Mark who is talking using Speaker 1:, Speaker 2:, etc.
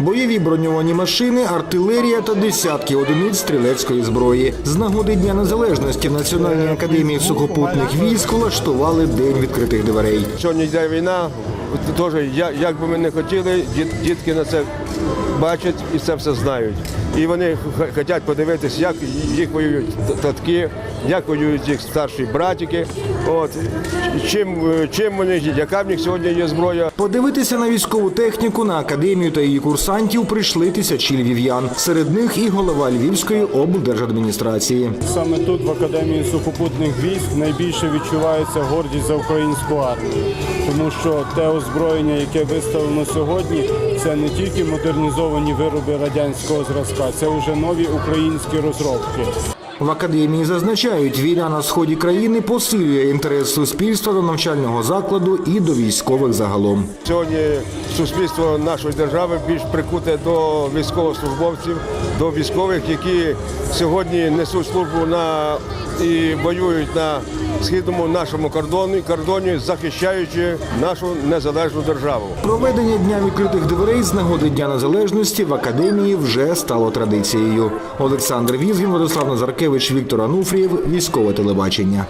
Speaker 1: Бойові броньовані машини, артилерія та десятки одиниць стрілецької зброї. З нагоди Дня Незалежності в Національній академії сухопутних військ влаштували день відкритих дверей.
Speaker 2: Сьогодні йде війна, теж як би ми не хотіли, діт- дітки на це бачать і це все знають. І вони хочуть подивитися, як їх воюють татки, як воюють їх старші братики. От чим, чим вони, яка в них сьогодні є зброя.
Speaker 1: Подивитися на військову техніку на академію та її курсантів прийшли тисячі львів'ян. Серед них і голова Львівської облдержадміністрації.
Speaker 3: Саме тут, в Академії сухопутних військ, найбільше відчувається гордість за українську армію, тому що те озброєння, яке виставлено сьогодні, це не тільки модернізовані вироби радянського зразка, це вже нові українські розробки.
Speaker 1: В академії зазначають, війна на сході країни посилює інтерес суспільства до навчального закладу і до військових загалом.
Speaker 2: Сьогодні суспільство нашої держави більш прикуте до військовослужбовців, до військових, які сьогодні несуть службу на і воюють на східному нашому кордону кордоні, захищаючи нашу незалежну державу.
Speaker 1: Проведення дня відкритих дверей з нагоди Дня Незалежності в академії вже стало традицією. Олександр Візгін, Владислав Назаркевич, Віктор Ануфрієв, військове телебачення.